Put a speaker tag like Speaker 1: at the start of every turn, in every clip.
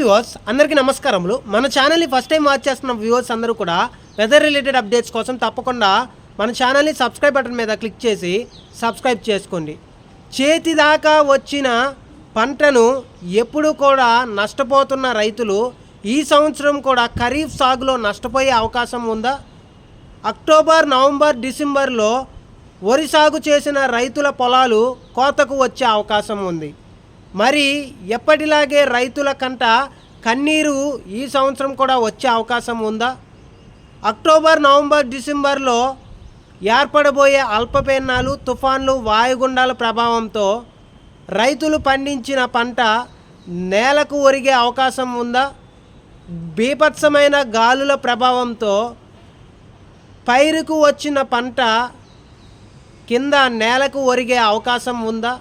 Speaker 1: Viewers అందరికీ నమస్కారములు. మన ఛానల్ని ఫస్ట్ టైం వాచ్ చేస్తున్న వ్యూవర్స్ అందరూ కూడా వెదర్ రిలేటెడ్ అప్డేట్స్ కోసం తప్పకుండా మన ఛానల్ని సబ్స్క్రైబ్ బటన్ మీద క్లిక్ చేసి సబ్స్క్రైబ్ చేసుకోండి. చేతి దాకా వచ్చిన పంటను ఎప్పుడు కూడా నష్టపోతున్న రైతులు ఈ సంవత్సరం కూడా ఖరీఫ్ సాగులో నష్టపోయే అవకాశం ఉందా? అక్టోబర్ నవంబర్ డిసెంబర్లో వరి సాగు చేసిన రైతుల పొలాలు కోతకు వచ్చే అవకాశం ఉంది. మరి ఎప్పటిలాగే రైతుల కంట కన్నీరు ఈ సంవత్సరం కూడా వచ్చే అవకాశం ఉందా? అక్టోబర్ నవంబర్ డిసెంబర్లో ఏర్పడబోయే అల్పపీడనాలు తుఫాన్లు వాయుగుండాల ప్రభావంతో రైతులు పండించిన పంట నేలకు ఒరిగే అవకాశం ఉందా? బీభత్సమైన గాలుల ప్రభావంతో పైరుకు వచ్చిన పంట కింద నేలకు ఒరిగే అవకాశం ఉందా?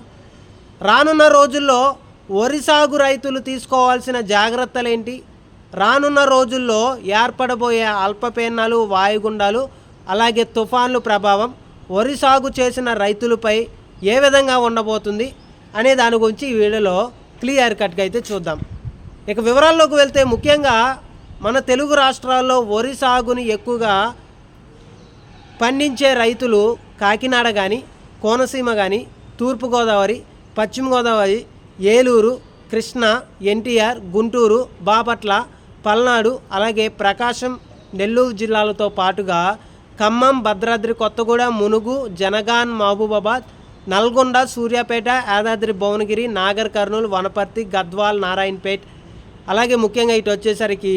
Speaker 1: రానున్న రోజుల్లో వరి సాగు రైతులు తీసుకోవాల్సిన జాగ్రత్తలేంటి? రానున్న రోజుల్లో ఏర్పడబోయే అల్పపీడనాలు వాయుగుండాలు అలాగే తుఫాన్లు ప్రభావం వరి సాగు చేసిన రైతులపై ఏ విధంగా ఉండబోతుంది అనే దాని గురించి ఈ వీడియోలో క్లియర్ కట్గా అయితే చూద్దాం. ఇక వివరాల్లోకి వెళ్తే ముఖ్యంగా మన తెలుగు రాష్ట్రాల్లో వరి సాగుని ఎక్కువగా పండించే రైతులు కాకినాడ కానీ కోనసీమ కానీ తూర్పుగోదావరి పశ్చిమ గోదావరి ఏలూరు కృష్ణా ఎన్టీఆర్ గుంటూరు బాపట్ల పల్నాడు అలాగే ప్రకాశం నెల్లూరు జిల్లాలతో పాటుగా ఖమ్మం భద్రాద్రి కొత్తగూడ మునుగు జనగాన్ మహబూబాబాద్ నల్గొండ సూర్యాపేట యాదాద్రి భువనగిరి నాగర్ కర్నూలు వనపర్తి గద్వాల్ నారాయణపేట్. అలాగే ముఖ్యంగా ఇటు వచ్చేసరికి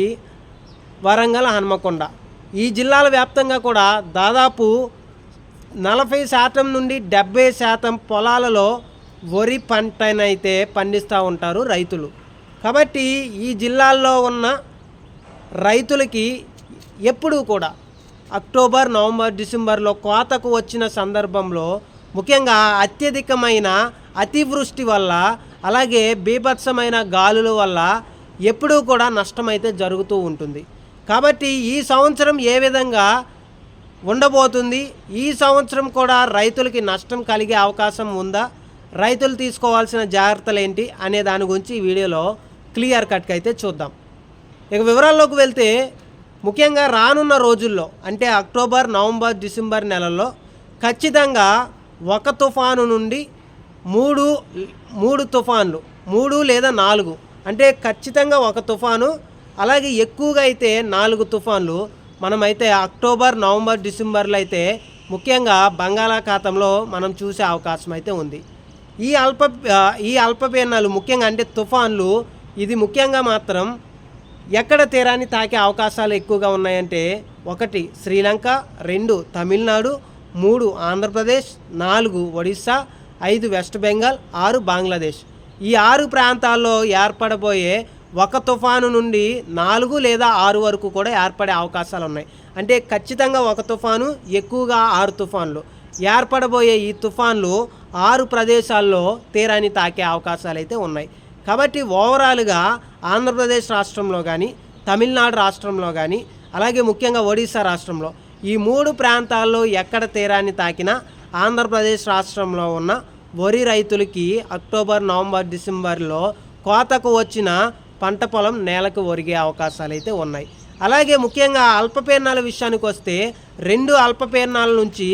Speaker 1: వరంగల్ హన్మకొండ. ఈ జిల్లాల వ్యాప్తంగా కూడా దాదాపు నలభై శాతం నుండి డెబ్బై శాతం పొలాలలో వరి పంటనైతే పండిస్తూ ఉంటారు రైతులు. కాబట్టి ఈ జిల్లాల్లో ఉన్న రైతులకి ఎప్పుడూ కూడా అక్టోబర్ నవంబర్ డిసెంబర్లో కోతకు వచ్చిన సందర్భంలో ముఖ్యంగా అత్యధికమైన అతివృష్టి వల్ల అలాగే బీభత్సమైన గాలుల వల్ల ఎప్పుడూ కూడా నష్టమైతే జరుగుతూ ఉంటుంది. కాబట్టి ఈ సంవత్సరం ఏ విధంగా ఉండబోతుంది? ఈ సంవత్సరం కూడా రైతులకి నష్టం కలిగే అవకాశం ఉందా? రైతులు తీసుకోవాల్సిన జాగ్రత్తలు ఏంటి అనే దాని గురించి ఈ వీడియోలో క్లియర్ కట్గా అయితే చూద్దాం. ఇక వివరాల్లోకి వెళ్తే ముఖ్యంగా రానున్న రోజుల్లో అంటే అక్టోబర్ నవంబర్ డిసెంబర్ నెలల్లో ఖచ్చితంగా ఒక తుఫాను నుండి మూడు మూడు తుఫాన్లు మూడు లేదా నాలుగు అంటే ఖచ్చితంగా ఒక తుఫాను అలాగే ఎక్కువగా అయితే నాలుగు తుఫాన్లు మనమైతే అక్టోబర్ నవంబర్ డిసెంబర్లో అయితే ముఖ్యంగా బంగాళాఖాతంలో మనం చూసే అవకాశం అయితే ఉంది. ఈ అల్ప ఈ అల్పపీడనాలు ముఖ్యంగా అంటే తుఫాన్లు ఇది ముఖ్యంగా మాత్రం ఎక్కడ తీరాన్ని తాకే అవకాశాలు ఎక్కువగా ఉన్నాయంటే ఒకటి శ్రీలంక రెండు తమిళనాడు మూడు ఆంధ్రప్రదేశ్ నాలుగు ఒడిస్సా ఐదు వెస్ట్ బెంగాల్ ఆరు బంగ్లాదేశ్. ఈ ఆరు ప్రాంతాల్లో ఏర్పడబోయే ఒక తుఫాను నుండి నాలుగు లేదా ఆరు వరకు కూడా ఏర్పడే అవకాశాలు ఉన్నాయి. అంటే ఖచ్చితంగా ఒక తుఫాను ఎక్కువగా ఆరు తుఫాన్లు. ఏర్పడబోయే ఈ తుఫాన్లు ఆరు ప్రదేశాల్లో తీరాన్ని తాకే అవకాశాలు అయితే ఉన్నాయి. కాబట్టి ఓవరాల్గా ఆంధ్రప్రదేశ్ రాష్ట్రంలో కానీ తమిళనాడు రాష్ట్రంలో కానీ అలాగే ముఖ్యంగా ఒడిశా రాష్ట్రంలో ఈ మూడు ప్రాంతాల్లో ఎక్కడ తీరాన్ని తాకినా ఆంధ్రప్రదేశ్ రాష్ట్రంలో ఉన్న వరి రైతులకి అక్టోబర్ నవంబర్ డిసెంబర్లో కోతకు వచ్చిన పంట పొలం నేలకు ఒరిగే అవకాశాలు అయితే ఉన్నాయి. అలాగే ముఖ్యంగా అల్పపీడనాల విషయానికి వస్తే రెండు అల్పపీడనాల నుంచి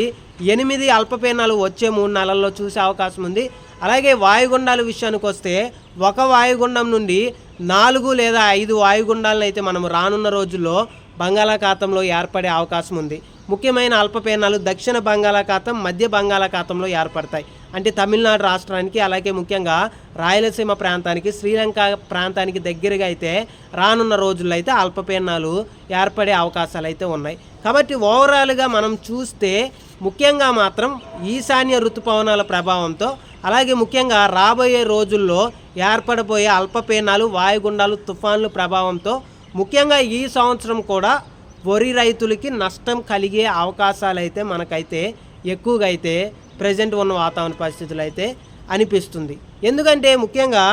Speaker 1: ఎనిమిది అల్పపీనాలు వచ్చే మూడు నెలల్లో చూసే అవకాశం ఉంది. అలాగే వాయుగుండాల విషయానికి వస్తే ఒక వాయుగుండం నుండి నాలుగు లేదా ఐదు వాయుగుండాలను అయితే మనం రానున్న రోజుల్లో బంగాళాఖాతంలో ఏర్పడే అవకాశం ఉంది. ముఖ్యమైన అల్పపీనాలు దక్షిణ బంగాళాఖాతం మధ్య బంగాళాఖాతంలో ఏర్పడతాయి. అంటే తమిళనాడు రాష్ట్రానికి అలాగే ముఖ్యంగా రాయలసీమ ప్రాంతానికి శ్రీలంక ప్రాంతానికి దగ్గరగా అయితే రానున్న రోజుల్లో అయితే అల్పపీనాలు ఏర్పడే అవకాశాలు అయితే ఉన్నాయి. కాబట్టి ఓవరాల్గా మనం చూస్తే ముఖ్యంగా మాత్రం ఈశాన్య ఋతుపవనాల ప్రభావంతో అలాగే ముఖ్యంగా రాబోయే రోజుల్లో ఏర్పడబోయే అల్పపీనాలు వాయుగుండాలు తుఫాన్లు ప్రభావంతో ముఖ్యంగా ఈ సంవత్సరం కూడా వరి రైతులకి నష్టం కలిగే అవకాశాలు అయితే మనకైతే ఎక్కువగా అయితే ప్రజెంట్ ఉన్న వాతావరణ పరిస్థితులు అయితే అనిపిస్తుంది. ఎందుకంటే ముఖ్యంగా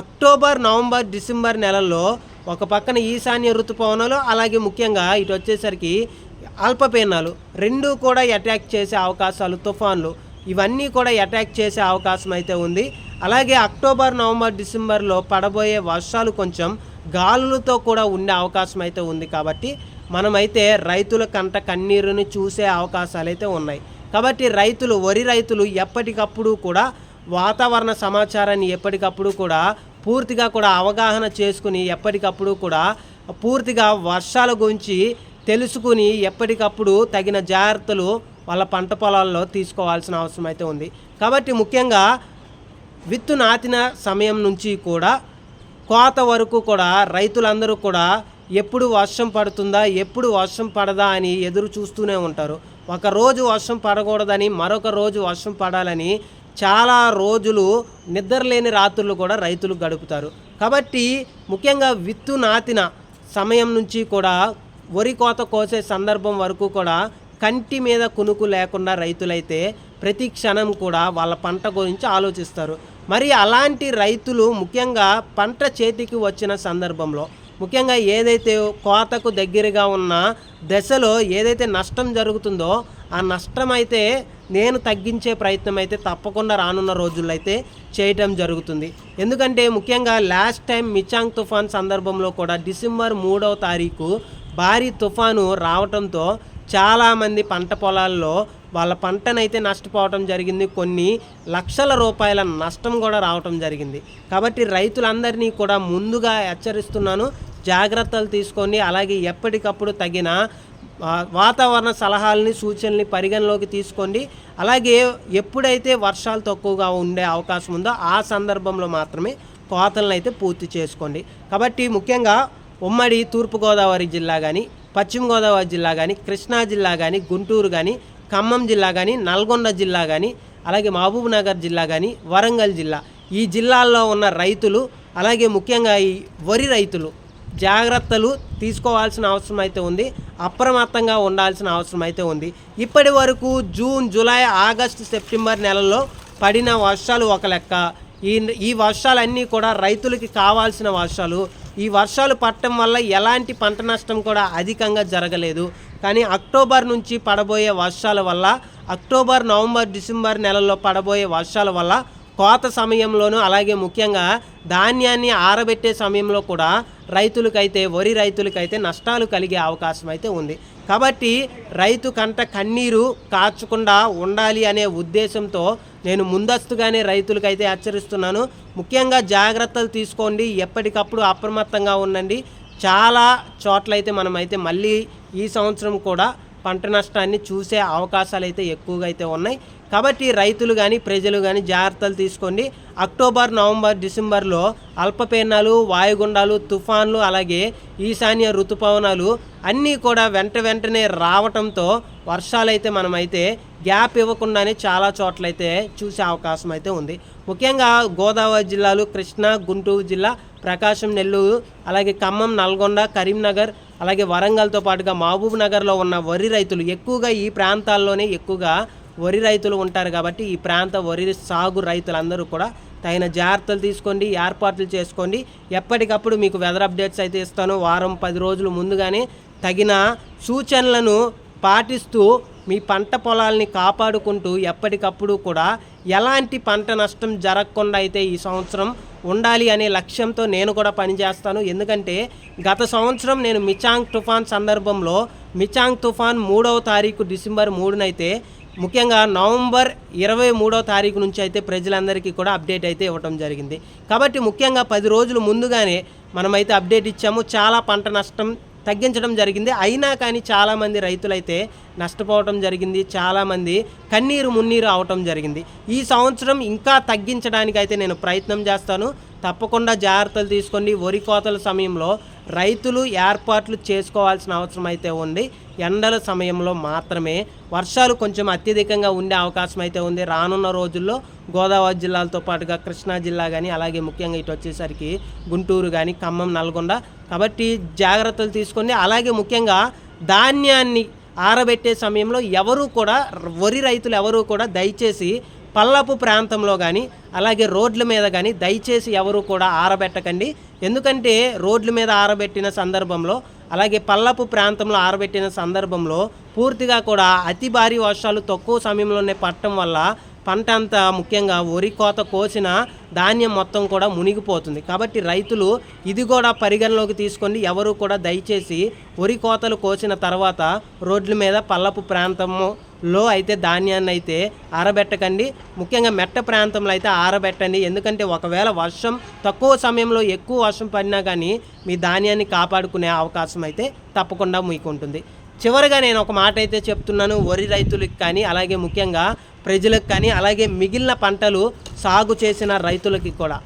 Speaker 1: అక్టోబర్ నవంబర్ డిసెంబర్ నెలల్లో ఒక పక్కన ఈశాన్య ఋతుపవనాలు అలాగే ముఖ్యంగా ఇటు వచ్చేసరికి అల్పపీనాలు రెండు కూడా అటాక్ చేసే అవకాశాలు తుఫాన్లు ఇవన్నీ కూడా అటాక్ చేసే అవకాశం అయితే ఉంది. అలాగే అక్టోబర్ నవంబర్ డిసెంబర్లో పడబోయే వర్షాలు కొంచెం గాలులతో కూడా ఉండే అవకాశం అయితే ఉంది కాబట్టి మనమైతే రైతుల కంట కన్నీరుని చూసే అవకాశాలు అయితే ఉన్నాయి. కాబట్టి రైతులు వరి రైతులు ఎప్పటికప్పుడు కూడా వాతావరణ సమాచారాన్ని ఎప్పటికప్పుడు కూడా పూర్తిగా కూడా అవగాహన చేసుకుని ఎప్పటికప్పుడు కూడా పూర్తిగా వర్షాల గురించి తెలుసుకుని ఎప్పటికప్పుడు తగిన జాగ్రత్తలు వాళ్ళ పంట పొలాల్లో తీసుకోవాల్సిన అవసరం అయితే ఉంది. కాబట్టి ముఖ్యంగా విత్తు నాటిన సమయం నుంచి కూడా కోత వరకు కూడా రైతులందరూ కూడా ఎప్పుడు వర్షం పడుతుందా ఎప్పుడు వర్షం పడదా అని ఎదురు చూస్తూనే ఉంటారు. ఒక రోజు వర్షం పడకూడదని మరొక రోజు వర్షం పడాలని చాలా రోజులు నిద్రలేని రాత్రులు కూడా రైతులు గడుపుతారు. కాబట్టి ముఖ్యంగా విత్తు నాటిన సమయం నుంచి కూడా వరి కోత కోసే సందర్భం వరకు కూడా కంటి మీద కునుకు లేకుండా రైతులైతే ప్రతి క్షణం కూడా వాళ్ళ పంట గురించి ఆలోచిస్తారు. మరి అలాంటి రైతులు ముఖ్యంగా పంట చేతికి వచ్చిన సందర్భంలో ముఖ్యంగా ఏదైతే కోతకు దగ్గరగా ఉన్న దశలో ఏదైతే నష్టం జరుగుతుందో ఆ నష్టం అయితే నేను తగ్గించే ప్రయత్నం అయితే తప్పకుండా రానున్న రోజుల్లో అయితే చేయటం జరుగుతుంది. ఎందుకంటే ముఖ్యంగా లాస్ట్ టైం మిచాంగ్ తుఫాన్ సందర్భంలో కూడా డిసెంబర్ మూడవ తారీఖు భారీ తుఫాను రావటంతో చాలామంది పంట పొలాల్లో వాళ్ళ పంటనైతే నష్టపోవటం జరిగింది. కొన్ని లక్షల రూపాయల నష్టం కూడా రావటం జరిగింది. కాబట్టి రైతులందరినీ కూడా ముందుగా హెచ్చరిస్తున్నాను. జాగ్రత్తలు తీసుకొని అలాగే ఎప్పటికప్పుడు తగిన వాతావరణ సలహాలని సూచనల్ని పరిగణలోకి తీసుకోండి. అలాగే ఎప్పుడైతే వర్షాలు తక్కువగా ఉండే అవకాశం ఉందో ఆ సందర్భంలో మాత్రమే కోతలను అయితే పూర్తి చేసుకోండి. కాబట్టి ముఖ్యంగా ఉమ్మడి తూర్పుగోదావరి జిల్లా కానీ పశ్చిమ గోదావరి జిల్లా కానీ కృష్ణా జిల్లా కానీ గుంటూరు కానీ ఖమ్మం జిల్లా కానీ నల్గొండ జిల్లా కానీ అలాగే మహబూబ్ నగర్ జిల్లా కానీ వరంగల్ జిల్లా ఈ జిల్లాల్లో ఉన్న రైతులు అలాగే ముఖ్యంగా ఈ వరి రైతులు జాగ్రత్తలు తీసుకోవాల్సిన అవసరం అయితే ఉంది అప్రమత్తంగా ఉండాల్సిన అవసరం అయితే ఉంది. ఇప్పటి వరకు జూన్ జూలై ఆగస్టు సెప్టెంబర్ నెలల్లో పడిన వర్షాలు ఒక లెక్క. ఈ ఈ వర్షాలన్నీ కూడా రైతులకి కావాల్సిన వర్షాలు ఈ వర్షాలు పట్టడం వల్ల ఎలాంటి పంట నష్టం కూడా అధికంగా జరగలేదు. కానీ అక్టోబర్ నుంచి పడబోయే వర్షాల వల్ల అక్టోబర్ నవంబర్ డిసెంబర్ నెలల్లో పడబోయే వర్షాల వల్ల కోత సమయంలోనూ అలాగే ముఖ్యంగా ధాన్యాన్ని ఆరబెట్టే సమయంలో కూడా రైతులకైతే వరి రైతులకైతే నష్టాలు కలిగే అవకాశం అయితే ఉంది. కాబట్టి రైతు కంట కన్నీరు కాచకుండా ఉండాలి అనే ఉద్దేశంతో నేను ముందస్తుగానే రైతులకైతే హెచ్చరిస్తున్నాను. ముఖ్యంగా జాగ్రత్తలు తీసుకోండి. ఎప్పటికప్పుడు అప్రమత్తంగా ఉండండి. చాలా చోట్లయితే మనమైతే మళ్ళీ ఈ సంవత్సరం కూడా పంట నష్టాన్ని చూసే అవకాశాలు అయితే ఎక్కువగా అయితే ఉన్నాయి. కాబట్టి రైతులు కానీ ప్రజలు కానీ జాగ్రత్తలు తీసుకోండి. అక్టోబర్ నవంబర్ డిసెంబర్లో అల్పపీడనాలు వాయుగుండాలు తుఫాన్లు అలాగే ఈశాన్య ఋతుపవనాలు అన్నీ కూడా వెంట వెంటనే రావటంతో వర్షాలైతే మనమైతే గ్యాప్ ఇవ్వకుండానే చాలా చోట్లయితే చూసే అవకాశం అయితే ఉంది. ముఖ్యంగా గోదావరి జిల్లాలు కృష్ణా గుంటూరు జిల్లా ప్రకాశం నెల్లూరు అలాగే ఖమ్మం నల్గొండ కరీంనగర్ అలాగే వరంగల్తో పాటుగా మహబూబ్ నగర్లో ఉన్న వరి రైతులు ఎక్కువగా ఈ ప్రాంతాల్లోనే ఎక్కువగా వరి రైతులు ఉంటారు కాబట్టి ఈ ప్రాంత వరి సాగు రైతులందరూ కూడా తగిన జాగ్రత్తలు తీసుకోండి ఏర్పాట్లు చేసుకోండి. ఎప్పటికప్పుడు మీకు వెదర్ అప్డేట్స్ అయితే ఇస్తాను. వారం పది రోజులు ముందుగానే తగిన సూచనలను పాటిస్తూ మీ పంట పొలాల్ని కాపాడుకుంటూ ఎప్పటికప్పుడు కూడా ఎలాంటి పంట నష్టం జరగకుండా అయితే ఈ సంవత్సరం ఉండాలి అనే లక్ష్యంతో నేను కూడా పనిచేస్తాను. ఎందుకంటే గత సంవత్సరం నేను మిచాంగ్ తుఫాన్ సందర్భంలో మిచాంగ్ తుఫాన్ మూడవ తారీఖు డిసెంబర్ మూడునైతే ముఖ్యంగా నవంబర్ ఇరవై మూడో తారీఖు నుంచి అయితే ప్రజలందరికీ కూడా అప్డేట్ అయితే ఇవ్వటం జరిగింది. కాబట్టి ముఖ్యంగా పది రోజులు ముందుగానే మనమైతే అప్డేట్ ఇచ్చాము. చాలా పంట నష్టం తగ్గించడం జరిగింది. అయినా కానీ చాలామంది రైతులైతే నష్టపోవటం జరిగింది. చాలామంది కన్నీరు మున్నీరు అవటం జరిగింది. ఈ సంవత్సరం ఇంకా తగ్గించడానికి అయితే నేను ప్రయత్నం చేస్తాను. తప్పకుండా జాగ్రత్తలు తీసుకోండి. వరి కోతల సమయంలో రైతులు ఏర్పాట్లు చేసుకోవాల్సిన అవసరం అయితే ఉంది. ఎండల సమయంలో మాత్రమే. వర్షాలు కొంచెం అత్యధికంగా ఉండే అవకాశం అయితే ఉంది. రానున్న రోజుల్లో గోదావరి జిల్లాలతో పాటుగా కృష్ణా జిల్లా కానీ అలాగే ముఖ్యంగా ఇటు వచ్చేసరికి గుంటూరు కానీ ఖమ్మం నల్గొండ కాబట్టి జాగ్రత్తలు తీసుకొని అలాగే ముఖ్యంగా ధాన్యాన్ని ఆరబెట్టే సమయంలో ఎవరూ కూడా వరి రైతులు ఎవరు కూడా దయచేసి పల్లపు ప్రాంతంలో కానీ అలాగే రోడ్ల మీద కానీ దయచేసి ఎవరు కూడా ఆరబెట్టకండి. ఎందుకంటే రోడ్ల మీద ఆరబెట్టిన సందర్భంలో అలాగే పల్లపు ప్రాంతంలో ఆరబెట్టిన సందర్భంలో పూర్తిగా కూడా అతి భారీ వర్షాలు తక్కువ సమయంలోనే పట్టడం వల్ల పంట అంతా ముఖ్యంగా వరి కోత కోసిన ధాన్యం మొత్తం కూడా మునిగిపోతుంది. కాబట్టి రైతులు ఇది కూడా పరిగణలోకి తీసుకొని ఎవరు కూడా దయచేసి వరి కోతలు కోసిన తర్వాత రోడ్ల మీద పల్లపు ప్రాంతము లో అయితే ధాన్యాన్ని అయితే ఆరబెట్టకండి. ముఖ్యంగా మెట్ట ప్రాంతంలో అయితే ఆరబెట్టండి. ఎందుకంటే ఒకవేళ వర్షం తక్కువ సమయంలో ఎక్కువ వర్షం పడినా కానీ మీ ధాన్యాన్ని కాపాడుకునే అవకాశం అయితే తప్పకుండా మీకు ఉంటుంది చివరిగా నేను ఒక మాట అయితే చెప్తున్నాను. వరి రైతులకు కానీ అలాగే ముఖ్యంగా ప్రజలకు కానీ అలాగే మిగిలిన పంటలు సాగు చేసిన రైతులకి కూడా.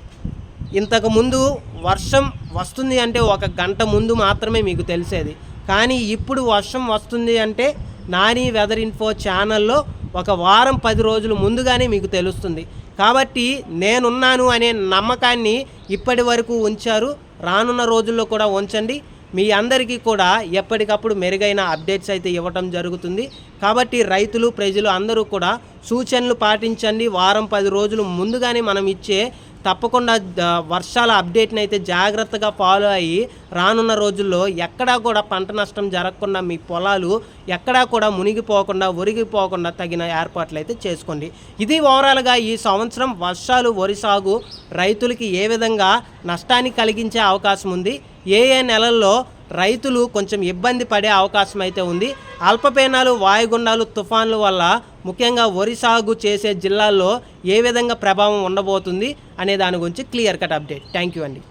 Speaker 1: ఇంతకుముందు వర్షం వస్తుంది అంటే ఒక గంట ముందు మాత్రమే మీకు తెలిసేది. కానీ ఇప్పుడు వర్షం వస్తుంది అంటే నాని వెదర్ ఇన్ఫో ఛానల్లో ఒక వారం పది రోజులు ముందుగానే మీకు తెలుస్తుంది. కాబట్టి నేనున్నాను అనే నమ్మకాన్ని ఇప్పటి వరకు ఉంచారు. రానున్న రోజుల్లో కూడా ఉంచండి. మీ అందరికీ కూడా ఎప్పటికప్పుడు మెరుగైన అప్డేట్స్ అయితే ఇవ్వటం జరుగుతుంది. కాబట్టి రైతులు ప్రజలు అందరూ కూడా సూచనలు పాటించండి. వారం పది రోజులు ముందుగానే మనం ఇచ్చే తప్పకుండా వర్షాల అప్డేట్ని అయితే జాగ్రత్తగా ఫాలో అయ్యి రానున్న రోజుల్లో ఎక్కడా కూడా పంట నష్టం జరగకుండా మీ పొలాలు ఎక్కడా కూడా మునిగిపోకుండా ఒరిగిపోకుండా తగిన ఏర్పాట్లు అయితే చేసుకోండి. ఇది ఓవరాల్గా ఈ సంవత్సరం వర్షాలు వరి సాగు రైతులకి ఏ విధంగా నష్టాన్ని కలిగించే అవకాశం ఉంది. ఏ ఏ నెలల్లో రైతులు కొంచెం ఇబ్బంది పడే అవకాశం అయితే ఉంది. అల్పపీనాలు వాయుగుండాలు తుఫాన్ల వల్ల ముఖ్యంగా వరి సాగు చేసే జిల్లాల్లో ఏ విధంగా ప్రభావం ఉండబోతుంది అనే దాని గురించి clear cut update. Thank you అండి.